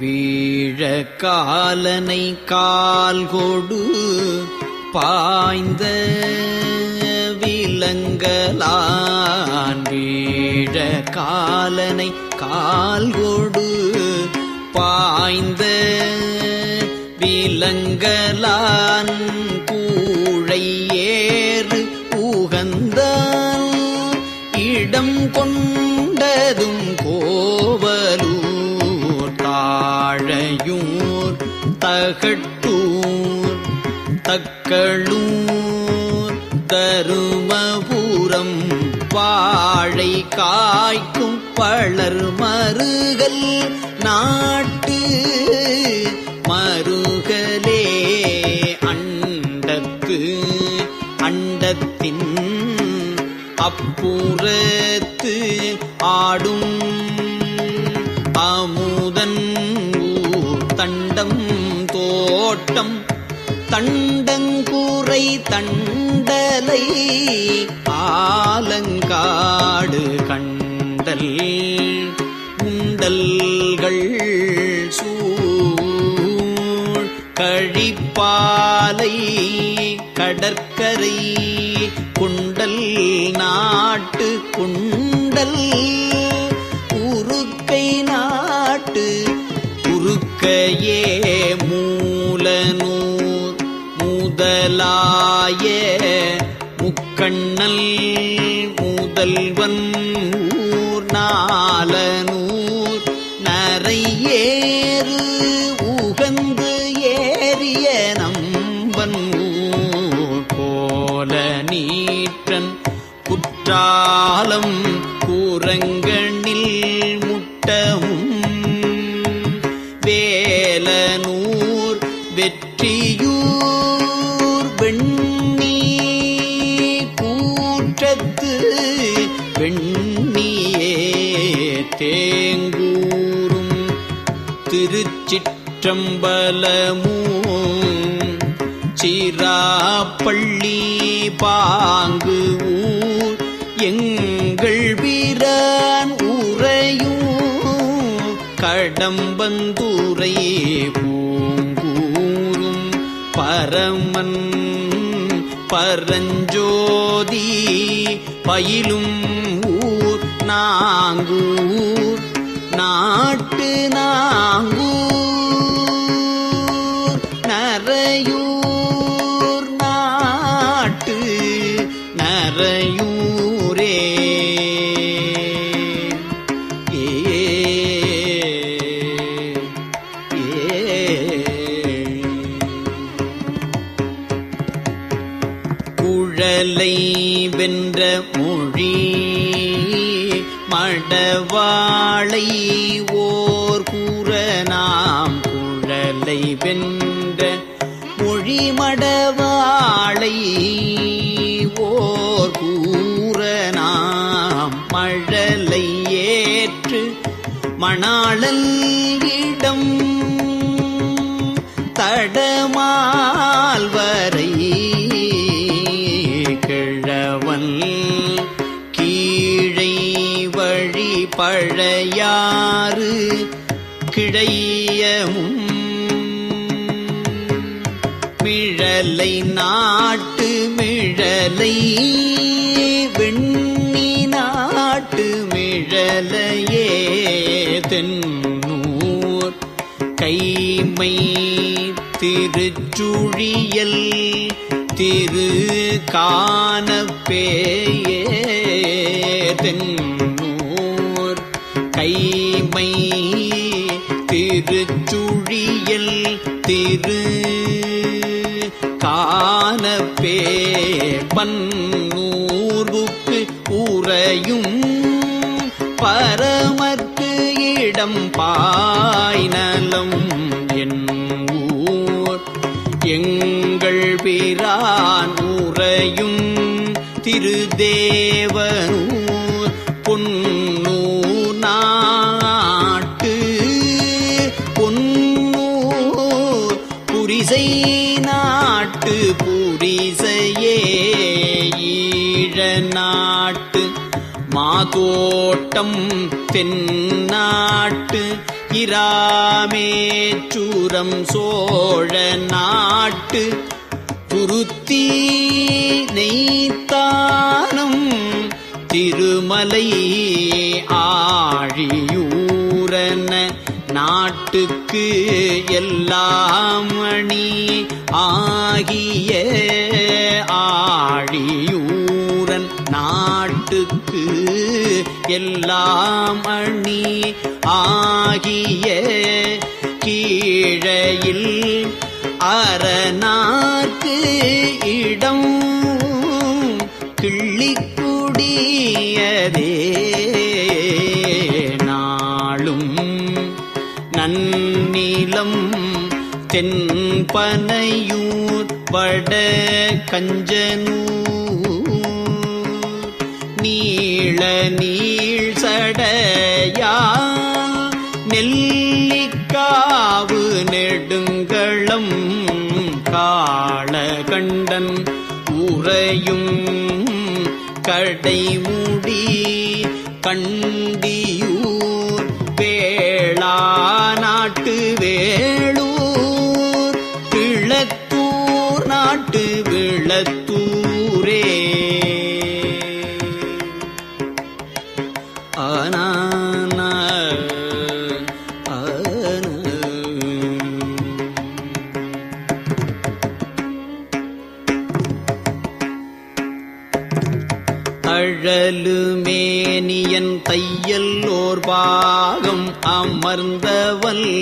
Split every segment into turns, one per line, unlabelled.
வீழ காலனை கால் கொடு பாய்ந்த விலங்கலான் வீழ காலனை கால் கொடு பாய்ந்த விலங்கலான் தகட்டூர் தக்களூர் தருமபுரம். வாழை காய்க்கும் பளர் மருகல் நாட்டு மருகலே. அண்டத்து அண்டத்தின் அப்புறத்து ஆடும் அமுதன் ஊர் தண்டம் தோட்டம் தண்டங்கூரை தண்டலை ஆலங்காடு கண்டல் உண்டல்கள் சூழ் கழிப்பாலை கடற்கரை குண்டல் நாட்டு குண்டல் உருக்கை நாட்டு உருக்கையே முதலாய. முக்கண்ணல் முதல்வன் ஊர் நாலனூர் நரையேறு. திருச்சிற்றம்பலமும் சிராப்பள்ளி பாங்கு ஊர் எங்கள் வீரன் உரையும் கடம்பந்தூரை பூங்கூரும் பரமன் பரஞ்சோதி பயிலும் ஊர் நாங்கூர் நாட்டு நாங்கூர் மணாளல் இடம் தடமால் வரை கிழவன் கீழை வழி பழையாறு கிடையமும் மிழலை நாட்டு மிழலை கைமை திருச்சுழியல் திரு காணப்பேயூர் கைமை திருச்சுழியல் திரு காணப்பே பன்னூர்வுக்கு உறையும் பரமற்கு இடம் பாய்நலம் என் ஊர். எங்கள் பிரான் உறையும் திருதேவனூர் பொன்னூர் நாட்டு. பொன்னூர் புரிசை நாட்டு புரிசையே ஈழ நாட்டு. மாதோட்டம் தென்னா இராமேச்சூரம் சோழ நாட்டு துருத்தி நெய்த்தானம் திருமலை ஆழியூரன நாட்டுக்கு எல்லாம் அணி ஆகிய ஆழியூரன் நாட்டுக்கு எல்லாம் அணி ஆகிய அறையில் அரணார்க்கு இடம் கிள்ளிக்குடியதே. நாளும் நன்னிலம் தென்பனையூர் வட கஞ்சனூர் நீள நீ கண்டன் உறையும் கடைமுடி கண்டியூர் வேளா நாட்டு வேளூர் கிழத்தூர் நாட்டு விளத்து ஓர் பாகம் அமர்ந்தவள்.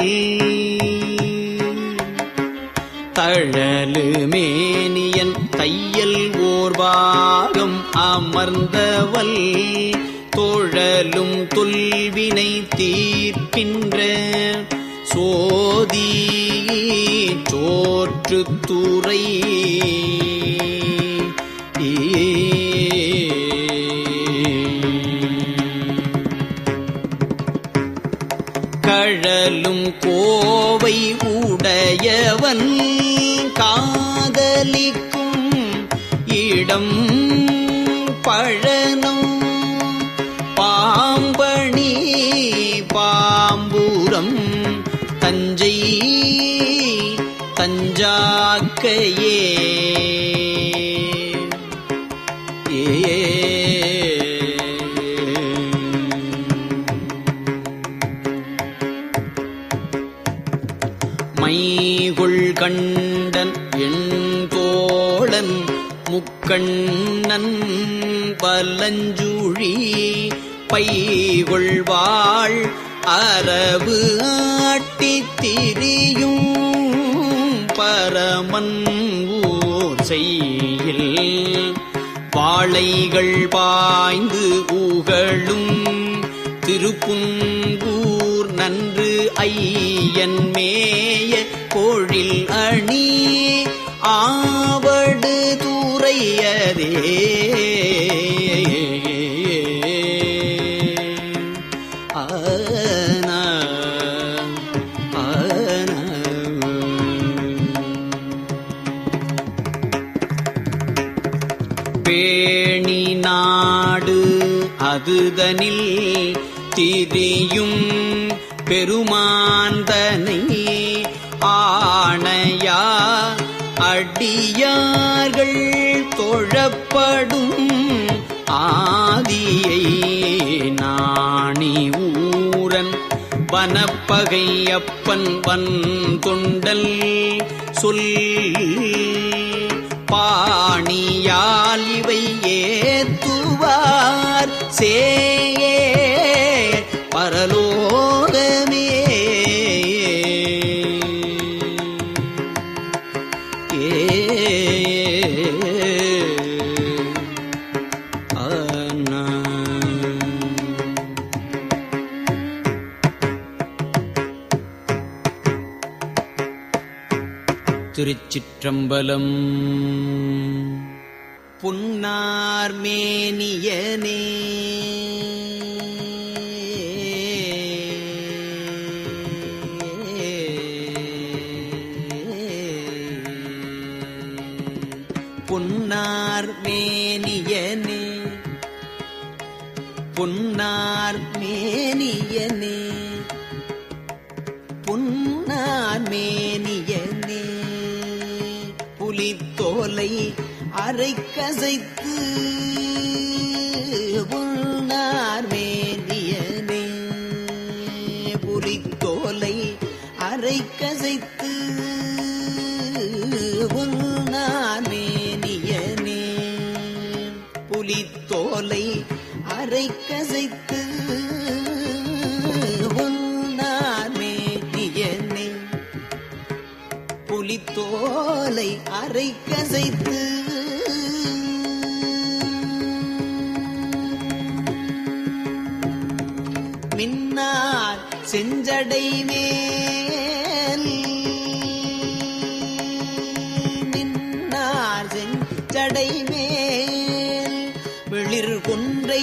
தழலுமேனியன் தையல் ஓர் பாகம் அமர்ந்தவள். தோழலும் தொல்வினை தீர்க்கின்ற சோதி சோற்றுத்துறை. நிழலும் கோவை உடையவன். காதலிக்கும் இடம் பழனம் பாம்பணி பாம்பூரம். தஞ்சை தஞ்சாக்கையே முக்கண்ணன் பலஞ்சுழி பைகொள்வாள் அரவு ஆட்டித் திரியும் பரமன் ஊர் செய்யில் வாழைகள் பாய்ந்து அதுதனில் திரியும் பெருமாந்தனை ஆணையா அடியார்கள் தொழப்படும் ஆதியை நாணி ஊரன் வனப்பகையப்பன் வன் தொண்டல் சொல் பாணியால் இவை ஏத்துவார். சே திருச்சிற்றம்பலம். புன்னார்மேனியனே புன்னார்மேனியனே புன்னார் அரை கசைத்து உண்ணார் மேனியனே புலித்தோலை அரை கசைத்து உண்ணார் மேனியனே புலித்தோலை அரை கசைத்து புலித்தோலை அரை கசைத்து செஞ்சடை மேல். மின்னார் செஞ்சடை மேல். வெளிர் கொன்றை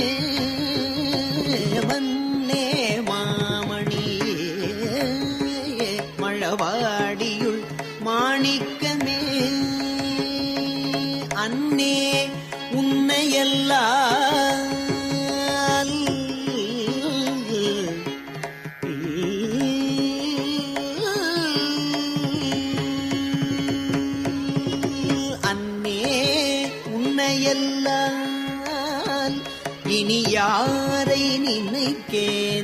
நினைக்கேனே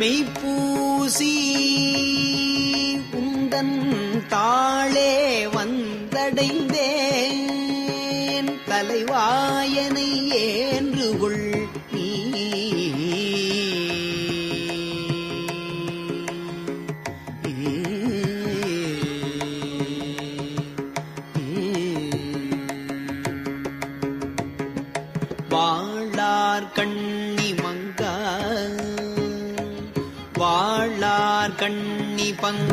மெய்ப்பூசி உந்தன் தாளே வந்தடைந்தேன். தலைவாயனை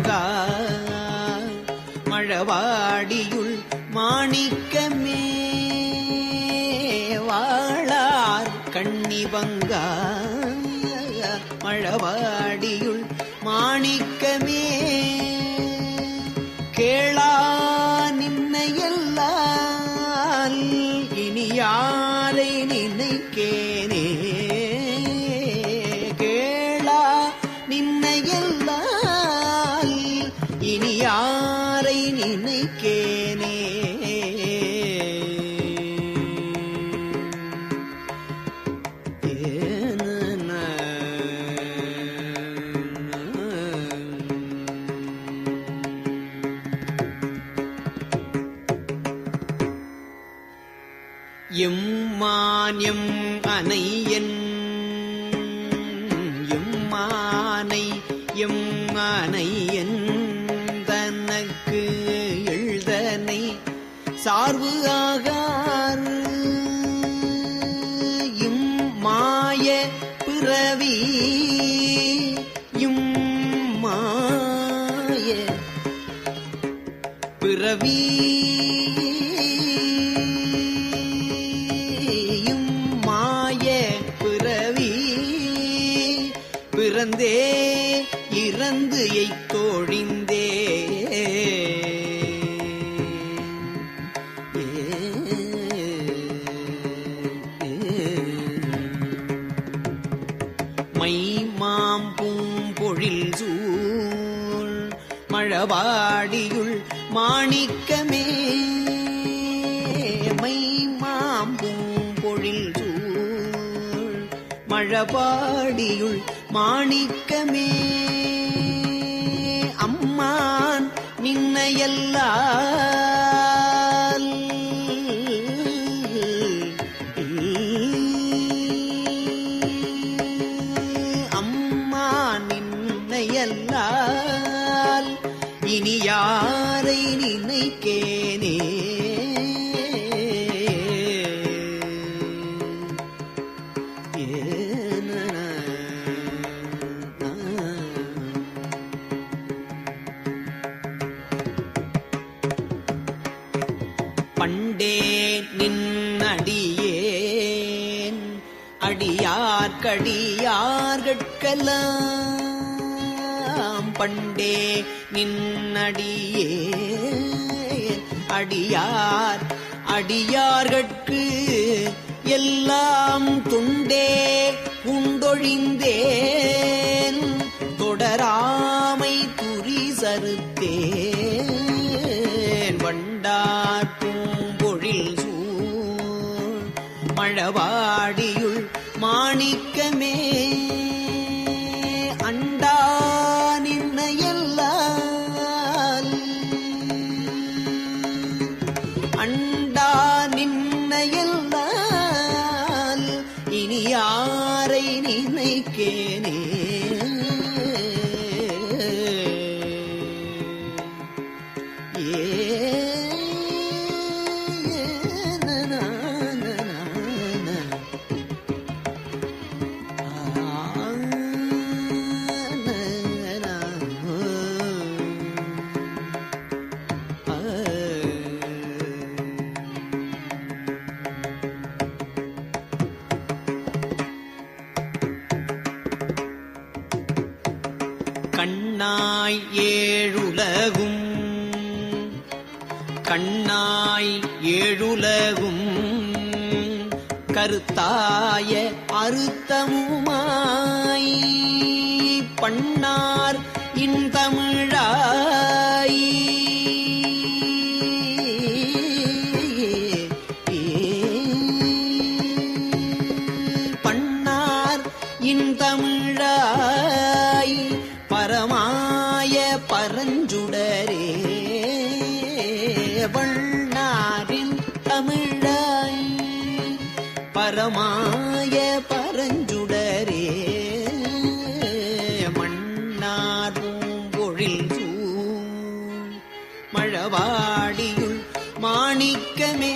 பங்கா பிறவி இம்மாய மாய. பிறவி மழபாடியுள் மாணிக்கமே. அம்மான் நின்னையெல்லாம் எல்லாம் பண்டே நின்னடியே. அடியார் அடியார்கட்கு எல்லாம் துண்டே. உண்டொழிந்தே கண்ணாய் ஏழுலகும். கண்ணாய் ஏழுலகும். கருத்தாய அறுத்தமும் பரமாய பரஞ்சுடரே மன்னார் பூம்பொழில் சூழ் மழவாடியுள் மாணிக்கமே.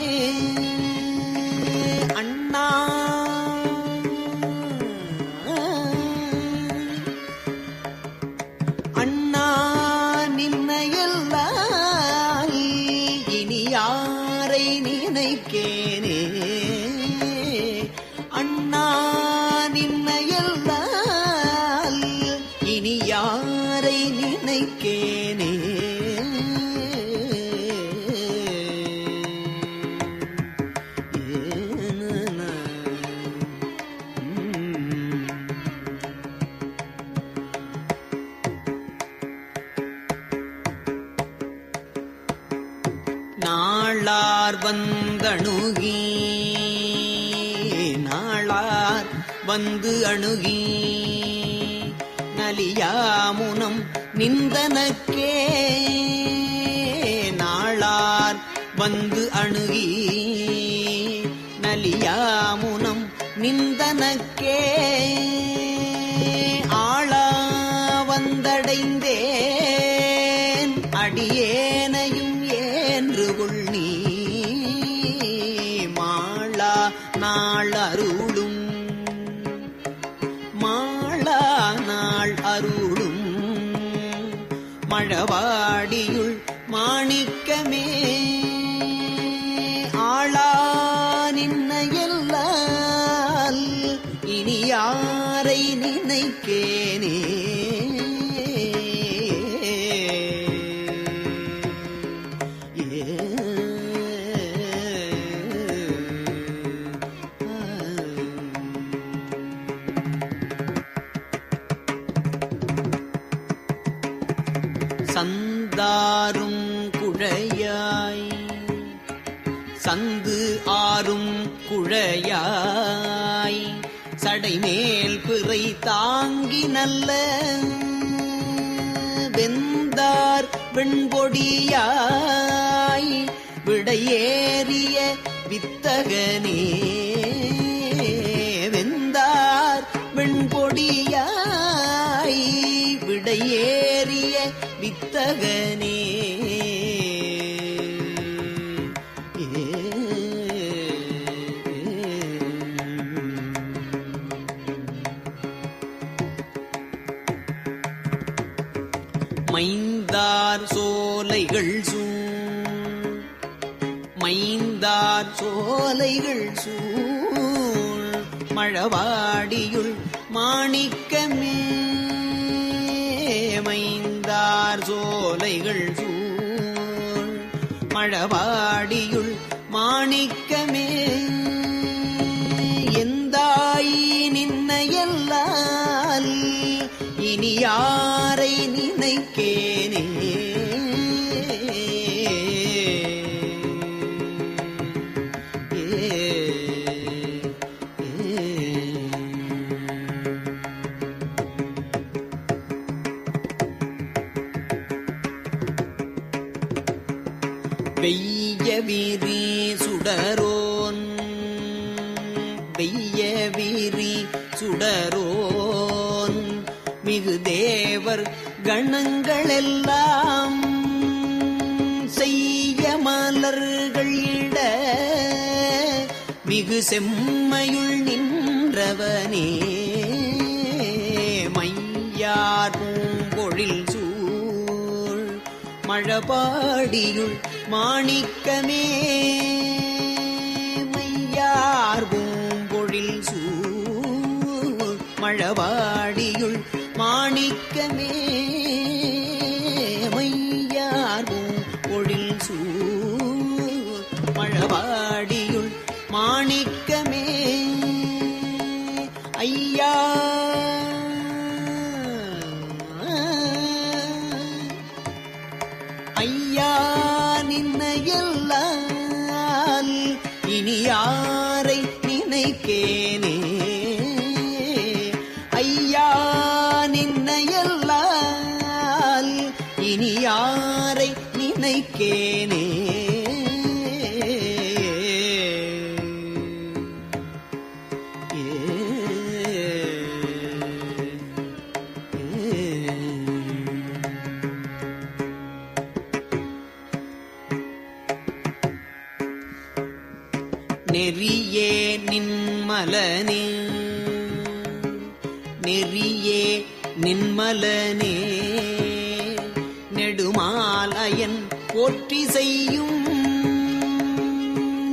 நாளார் வந்தணுகி நாளார் வந்து அணுகி நலியாமுனம் நிந்தனக்கே நாளார் வந்து அணுகி நலியாமுனம் நிந்தனக்கே. நினைக்கேனே சந்தாரும் குழையாய் சந்து ஆறும் குழையாய் சடைமேல் தாங்கி நல்ல வெந்தார் வெண்பொடியாய் விடையேறிய வித்தகனே. வெந்தார் வெண்பொடியாய் விடையேறிய வித்தகனே. சோலைகள் சூழ். மைந்தார் சோலைகள் சூழ். மழவாடியுள் மாணிக்கமே. மைந்தார் சோலைகள் சூழ். மழவாடியுள் மாணிக்கமே. எந்தாய் நின்னையல்லால் இனியா வெய்ய விரி சுடரோன். வெய்ய விரி சுடரோன். மிகு தேவர் கணங்களெல்லாம் செய்ய மலர்கள் மிகு செம்மையுள் நின்றவனே மையார் பூம்பொழில் சூழ். மழபாடியுள் மாணிக்கமே மையார் பூம்பொழில் சூ மழவாடியுள் நெறியே நின்மலனே. நெறியே நின்மலனே. நெடுமாலயன் போற்றி செய்யும்.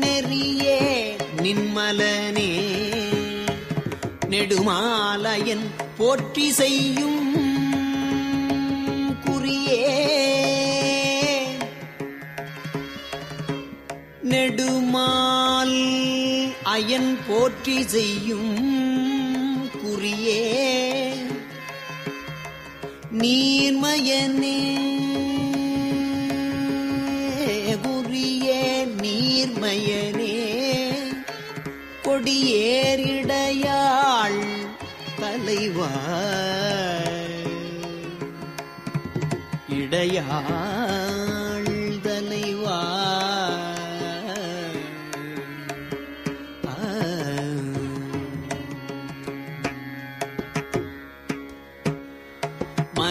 நெறியே நின்மலனே. நெடுமாலயன் போற்றி செய்யும். குறியே நெடுமால் அயன் போற்றி செய்யும் குறியே. நீர்மயனே குறியே நீர்மயனே கொடியேறிடையாள் தலைவா இடையாள்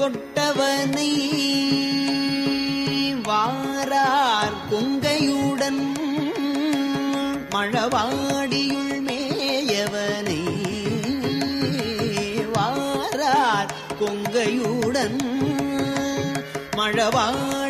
தொட்டவனை வாரார் கொங்கையுடன் மழவாடியுள் மேயவனை வாரார் கொங்கையுடன் மழவாடி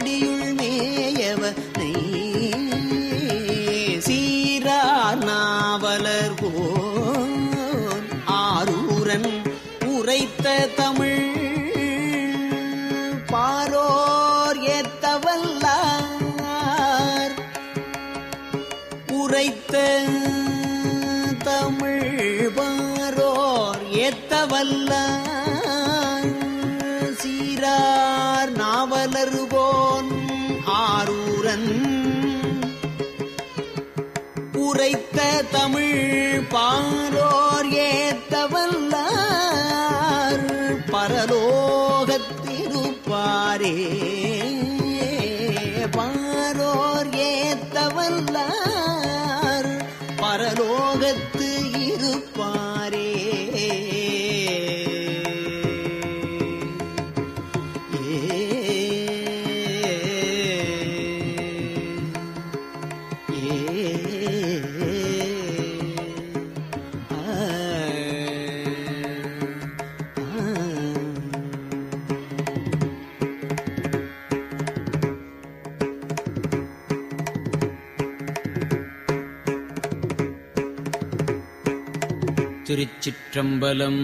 உரைத்த தமிழ் பாரோர் ஏத்தவல்லார் பரலோகத்திருப்பாரே. திருச்சிற்றம்பலம்.